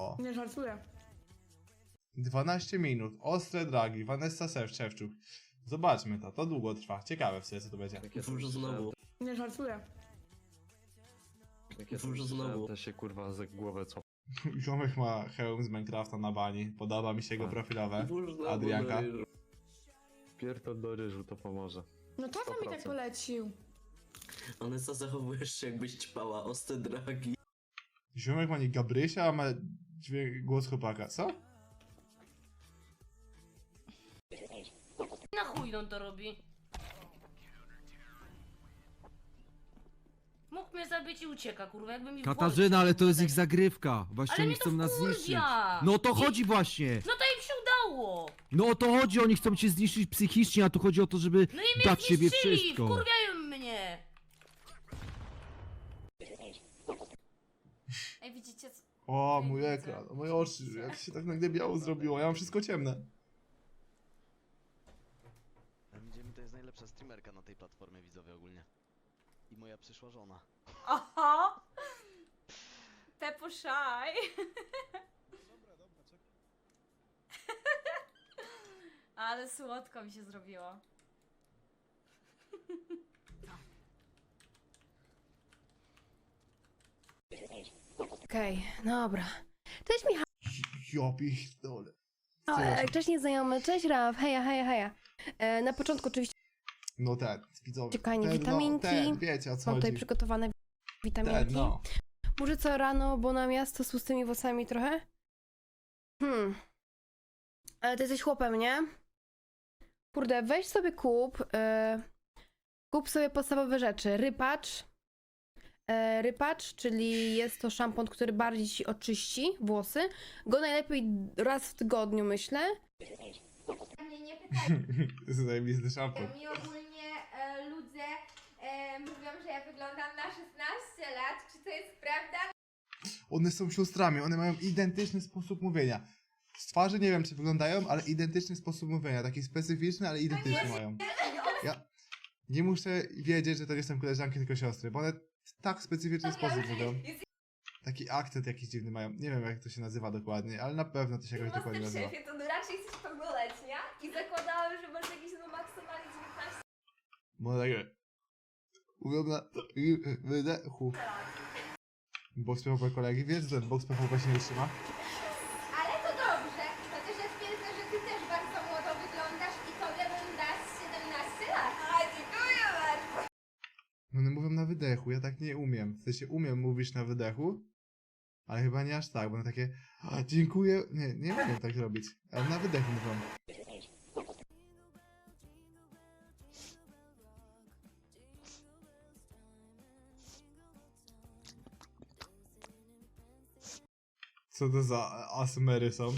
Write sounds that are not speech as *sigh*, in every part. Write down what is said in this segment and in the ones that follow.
O. Nie żartuję. 12 minut. Ostre dragi. Vanessa Szewczuk. Zobaczmy to. To długo trwa. Ciekawe w sumie co to będzie. Jakie Może znowu. Nie żartuję. Jakie Może znowu. Te się kurwa za głowę co. *laughs* Ziomek ma hełm z Minecrafta na bani. Podoba mi się jego Tak. profilowe. Adrianka. Pierdol do ryżu to pomoże. No tata mi tak 100%. polecił. Onesa zachowujesz się jakbyś ćpała ostre dragi. Ziomek ma nie Gabrysia, a ma dźwięk, głos chłopaka. Co? Na chuj on to robi? Mógł mnie zabić i ucieka, kurwa, jakby mi w Katarzyna, ale to jest ich zagrywka. Właśnie Ale oni mnie to chcą nas zniszczyć. No o to chodzi właśnie. No to im się udało! No o to chodzi, oni chcą cię zniszczyć psychicznie, a tu chodzi o to, żeby No i mnie dać siebie zniszczyli, wszystko. wkurwiają mnie! Ej, widzicie co? O, mój widzę. ekran, o moje oczy, jak się tak nagle biało zrobiło, ja mam wszystko ciemne. Będziemy to jest najlepsza streamerka na tej platformie widzowie ogólnie. I moja przyszła żona. Oho! Pepo Shy. Ale słodko mi się zrobiło. Okej, dobra. Cześć Michał, Ja pierdolę. o, e, cześć nieznajomy, cześć Raf, heja, heja, heja. E, na początku oczywiście No ten, widzowie. Ciekanie ten, witaminki. No, ten, wiecie o co mam tutaj chodzi. przygotowane witaminki. Ten, no. Może co rano, bo na miasto z tłustymi włosami trochę? Hmm. Ale ty jesteś chłopem, nie? Kurde, weź sobie kup, e, kup sobie podstawowe rzeczy. Rypacz, e, rypacz, czyli jest to szampon, który bardziej ci oczyści włosy. Go najlepiej raz w tygodniu, myślę. Mnie nie pytają. Zajebisty szampon. Mi ogólnie e, ludzie e, mówią, że ja wyglądam na 16 lat. Czy to jest prawda? One są siostrami, one mają identyczny sposób mówienia. Z twarzy nie wiem, czy wyglądają, ale identyczny sposób mówienia. Taki specyficzny, ale identyczny mają. Ja nie muszę wiedzieć, że to nie są koleżanki, tylko siostry, bo one w tak specyficzny sposób mówią. Taki akcent jakiś dziwny mają. Nie wiem, jak to się nazywa dokładnie, ale na pewno to się jakoś dokładnie nazywa. szefie, to raczej jesteś pełnoletnia i zakładałam, że masz jakieś no maksymalnie 19 Bo takie... Mówią na... wydechu. Box PvP kolegi, wiesz, że ten box PvP się nie utrzyma? Ale to dobrze, chociaż ja twierdzę, że ty też bardzo młodo wyglądasz i tobie bym dać 17 lat. A, dziękuję bardzo. No one mówią na wydechu, ja tak nie umiem. W sensie umiem mówić na wydechu, ale chyba nie aż tak, bo one takie a, dziękuję, nie, nie umiem tak robić, ale na wydechu mówią. Co to za asmery są?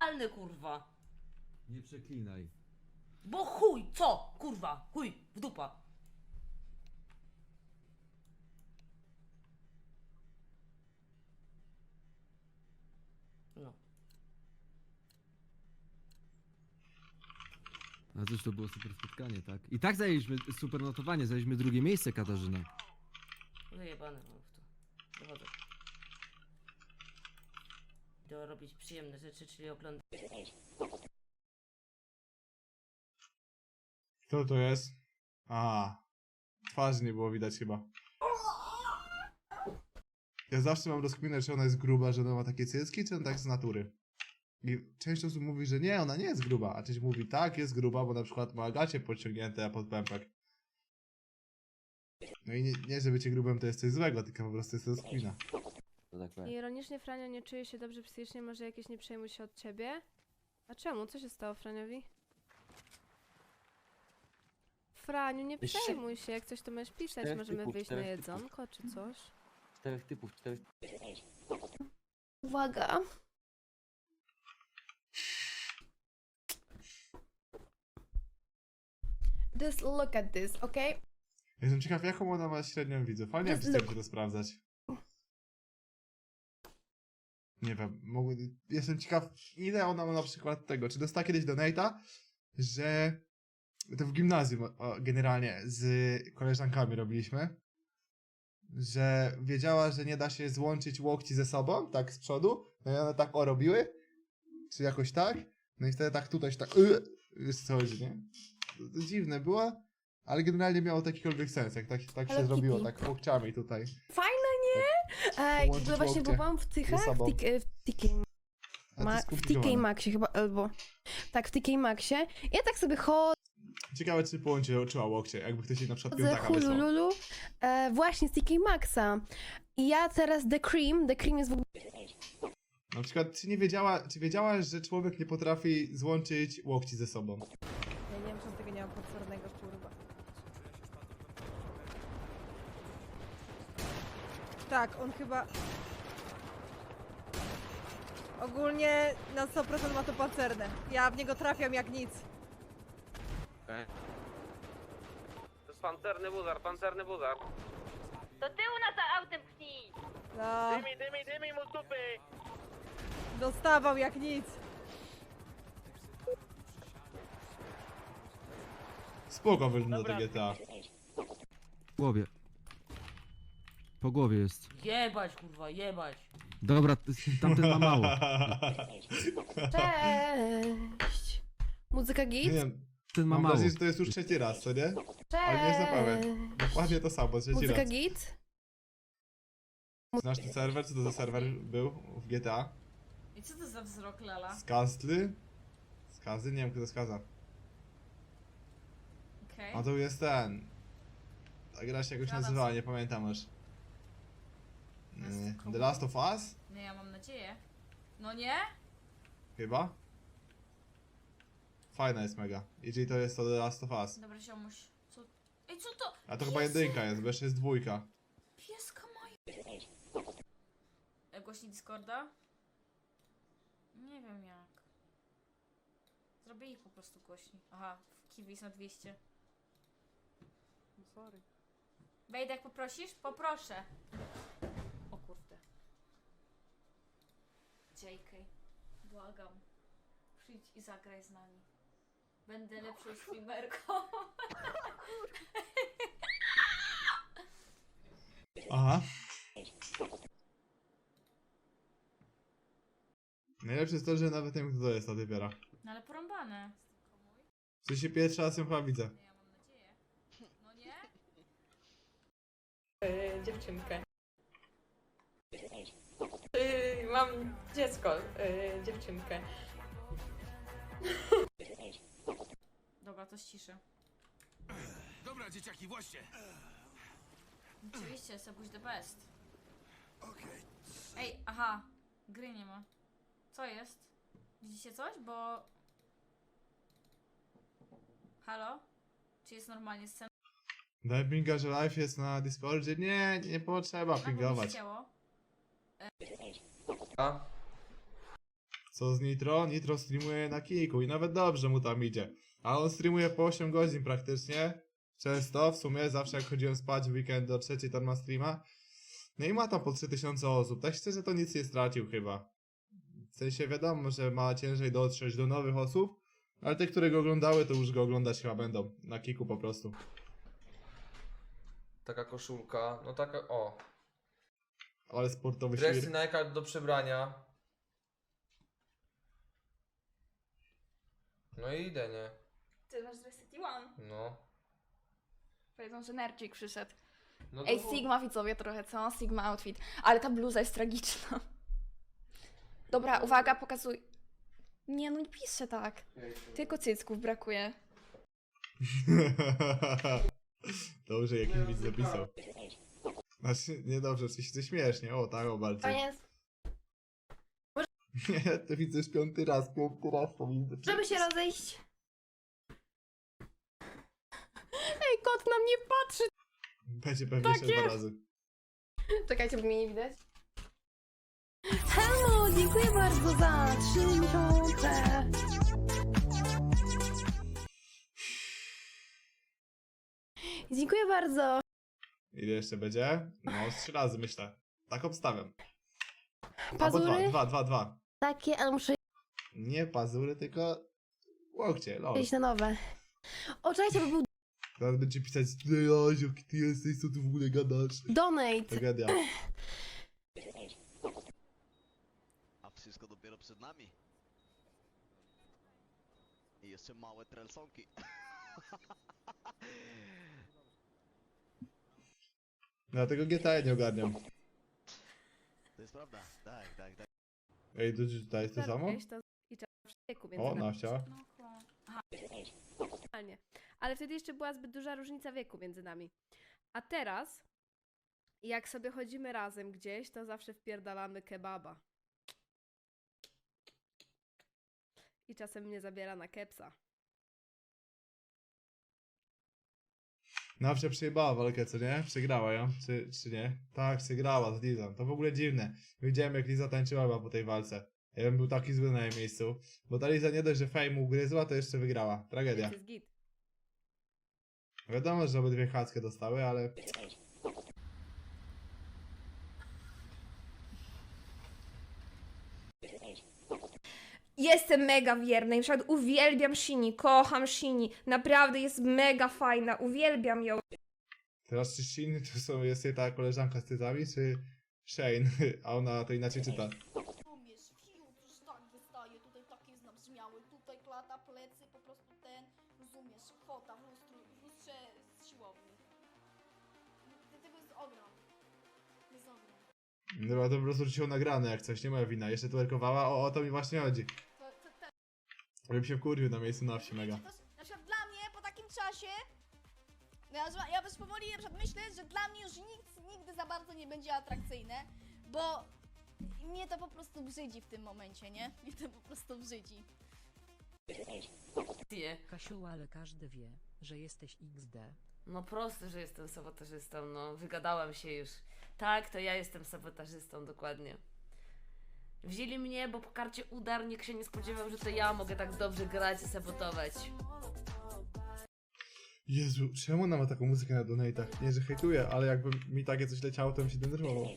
Alny kurwa. Nie przeklinaj. Bo chuj, co? Kurwa, chuj, w dupa. No. A cóż, to było super spotkanie, tak? I tak zajęliśmy super notowanie, zajęliśmy drugie miejsce, Katarzyna. Wyjebane mam w to. Dochodzę. Idę robić przyjemne rzeczy, czyli oglądać. Co to jest? A, twarzy nie było widać chyba. Ja zawsze mam rozkminę, czy ona jest gruba, że ona ma takie cycki, czy ona tak z natury. I część osób mówi, że nie, ona nie jest gruba, a część mówi, tak, jest gruba, bo na przykład ma gacie podciągnięte pod pępek. No i nie, nie że bycie grubym to jest coś złego, tylko po prostu jest to rozkmina. Ironicznie Franio nie czuje się dobrze psychicznie, może jakieś nie przejmuj się od ciebie? A czemu? Co się stało Franiowi? Franiu, nie Jeszcze- przejmuj się, jak coś to możesz pisać, Czterech możemy typów, wyjść na czterech typów. jedzonko czy coś. Czterech typów, czterech Uwaga! Just look at this, okay? Jestem ciekaw, jaką ona ma średnią widzów, ale nie wiem, czy Just chcę to sprawdzać. Nie wiem, mogę... jestem ciekaw, ile ona ma na przykład tego, czy dostała kiedyś donate'a, że to w gimnazjum o, generalnie z koleżankami robiliśmy że wiedziała, że nie da się złączyć łokci ze sobą, tak z przodu, no i one tak o robiły, czy jakoś tak, no i wtedy tak tutaj się tak, yy, wiesz co chodzi, nie? Dziwne było, ale generalnie miało takikolwiek sens, jak tak, tak się Hello zrobiło, Kitty. tak łokciami tutaj. Fajne, nie? Ej, w Łączyć ogóle właśnie łokcie byłam w Tychach, ze w. TK, w, TK, A to Ma, w TK skomplikowane. Maxie chyba, albo... Tak, w TK Maxie. Ja tak sobie chodzę, Ciekawe, czy połączyła łokcie, jakby ktoś jej na przykład piątaka wysłał. hulululu, e, właśnie z TK Maxa. I ja teraz The Cream, The Cream jest w ogóle... Na przykład, czy nie wiedziała, czy wiedziałaś, że człowiek nie potrafi złączyć łokci ze sobą? Ja nie wiem, czy tego nie mam potwornego kurwa. Tak, on chyba... Ogólnie na 100% ma to pancerne. Ja w niego trafiam jak nic. To jest pancerny buzar, pancerny buzar. Do tyłu na za autem pchnij! No, Dymi, dymi, dymi mu z dupy! dostawał jak nic. Spoko wygląda to GTA. W głowie. Po głowie jest. Jebać, kurwa, jebać. Dobra, t- tamten ma mało. Cześć! Muzyka Nie git? wiem, Ten ma mam mało. że to jest już trzeci raz, co nie? Ale nie jestem pewien. Cześć! Dokładnie to samo, trzeci Muzyka raz. git? Znasz ten serwer? Co to za serwer był w GTA? I co to za wzrok, Lala? Skazly? Skazy? Nie wiem, kto to skaza. Okej. A to jest ten. Ta gra się jakoś Zgadzam nazywała, się. nie pamiętam już. The Last of Us? Nie, ja mam nadzieję. No nie? Chyba? Fajna jest mega. Jeżeli to jest to The Last of Us. Dobra, ziomuś. Co? Ej, co to? A to chyba Jezu! jedynka jest, bo jeszcze jest dwójka. Pieska moja. E, Głośnik Discorda? Nie wiem jak. Zrobię ich po prostu głośniej. Aha, w Kiwi jest na 200. Sorry. Wejdę jak poprosisz? Poproszę. O kurde. JK, błagam. Przyjdź i zagraj z nami. Będę lepszą streamerką. Aha. Najlepsze jest to, że nawet nie wiem kto to jest ta. No ale porąbane. W sensie pierwszy raz ją chyba widzę. Nie, ja mam nadzieję. No nie? Dziewczynkę. Yy, mam dziecko, yy, dziewczynkę. Dobra, to ściszę. Dobra, dzieciaki, właśnie. Oczywiście, Sebuś the best. Ej, aha, gry nie ma. Co jest? Widzicie coś? Bo... Halo? Czy jest normalnie scena? Daj pinga, że live jest na Discordzie. Nie, nie potrzeba pingować. chciało. A? Co z Nitro? Nitro streamuje na Kiku i nawet dobrze mu tam idzie. A on streamuje po 8 godzin praktycznie. Często, w sumie, zawsze jak chodziłem spać w weekend do trzeciej, tam ma streama. No i ma tam po 3000 osób. Tak szczerze to nic nie stracił chyba. W sensie wiadomo, że ma ciężej dotrzeć do nowych osób, ale te, które go oglądały, to już go oglądać chyba będą. Na Kiku po prostu. Taka koszulka, no taka, o. Ale sportowy Dresy świr. Nike do przebrania. No i idę, nie? Ty masz Dress City One. No. Powiedzą, że Nerczyk przyszedł. no to Ej. Sigma widzowie trochę, co? Sigma outfit. Ale ta bluza jest tragiczna. Dobra, uwaga, pokazuj. Nie, no nie piszę tak. Tylko cycków brakuje. *laughs* *laughs* Dobrze, jakiś widz zapisał. Znaczy, niedobrze, oczywiście śmiesznie. O, tak, o bardzo. Koniec. *laughs* Nie, to widzę już piąty raz, piąty raz to widzę. Żeby się rozejść. *laughs* Ej, kot na mnie patrzy! Będzie pewnie Tak jeszcze dwa jest. razy. Czekajcie, bo mnie nie widać. Hello, dziękuję bardzo za trzy miesiące. Dziękuję bardzo. Ile jeszcze będzie? No, z trzy razy myślę. Tak obstawiam. Albo Pazury? dwa, dwa, dwa, dwa. Takie, ale muszę Nie pazury, tylko łokcie, lol. iść na nowe. O, czekajcie, bo był Zaraz będzie pisać, ty Azio, ty jesteś, co ty w ogóle gadasz? Donate. Tragedia. A wszystko dopiero przed nami. I jeszcze małe trelsonki. *laughs* Dlatego GTA nie ogarniam. To jest prawda. Tak, tak, tak. Ej, to, to jest to samo? I trzeba w wieku między O, nami. Nawcia. Normalnie. Ale wtedy jeszcze była zbyt duża różnica wieku między nami. A teraz, jak sobie chodzimy razem gdzieś, to zawsze wpierdalamy kebaba. I czasem mnie zabiera na kepsa. Nawcia przejebała walkę, co nie? Przegrała ją, czy, czy nie? Tak, przegrała z Lizą. To w ogóle dziwne. Widziałem jak Liza tańczyła po tej walce. Ja bym był taki zły na jej miejscu. Bo ta Liza nie dość, że fame ugryzła, to jeszcze wygrała. Tragedia. Jest git. Wiadomo, że obydwie chackę dostały, ale... Jestem mega wierna i na przykład uwielbiam Shini, kocham Shini. Naprawdę jest mega fajna, uwielbiam ją. Teraz czy Shin to są, jest jej ta koleżanka z cycami, czy Shane? A ona to inaczej czyta. Rozumiesz, już tak wystaje, tutaj tutaj klata, plecy, po prostu ten, rozumiesz, kwota w lustru, w lustrze z siłowni. Tego jest ogrom. Jest ogrom. Dobra, to po prostu rzuciło nagrane jak coś, nie moja wina. Jeszcze twerkowała, o, o to mi właśnie chodzi. Bym się wkurwił na miejscu na wsi mega. to, na przykład dla mnie po takim czasie, no ja, ja już powoli na przykład myślę, że dla mnie już nic nigdy za bardzo nie będzie atrakcyjne, bo mnie to po prostu brzydzi w tym momencie, nie? Mnie to po prostu brzydzi. Nie. Kasiu, ale każdy wie, że jesteś XD. No proste, że jestem sabotażystą, no wygadałam się już. Tak, to ja jestem sabotażystą, dokładnie. Wzięli mnie, bo po karcie udar nikt się nie spodziewał, że to ja mogę tak dobrze grać i sabotować. Jezu, czemu ona ma taką muzykę na donatach? Nie, że hejtuję, ale jakby mi takie coś leciało, to bym się denerwował.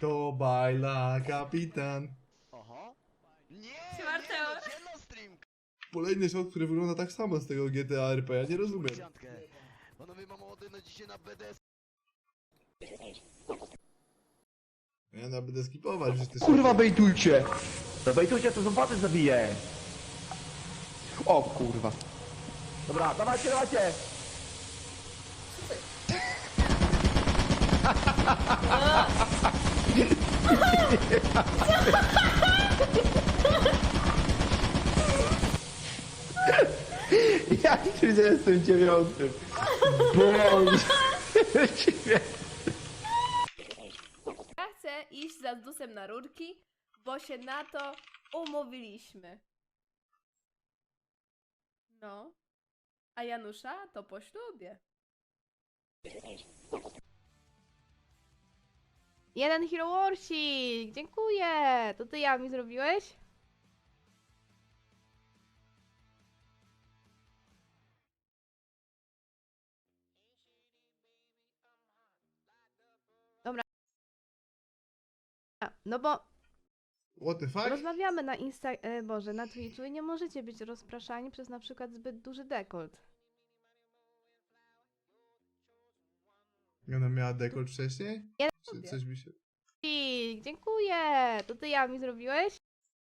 To bajla kapitan. Oho. Nie! Mateo. Nie, no, no stream? Kolejny shot, który wygląda tak samo z tego GTA RP, ja nie rozumiem. Panowie, mam ochotę na dzisiaj na BDS. Ja nawet będę skipować, że ty Kurwa bejtujcie! To bejtujcie, to zobaczy zabiję! O kurwa. Dobra, dawajcie, dawajcie! *laughs* Ja nie jestem dziewiątym. Boże. *laughs* Ja chcę iść za Zdusem na rurki, bo się na to umówiliśmy. No. A Janusza to po ślubie. Jeden Hero Warsik! Dziękuję! To ty ja mi zrobiłeś? No bo What the fuck? Rozmawiamy na Insta... E, Boże, na Twitchu i nie możecie być rozpraszani przez na przykład zbyt duży dekolt. Ona miała dekolt wcześniej? Ja Czy lubię. coś mi się... I dziękuję! To ty ja mi zrobiłeś?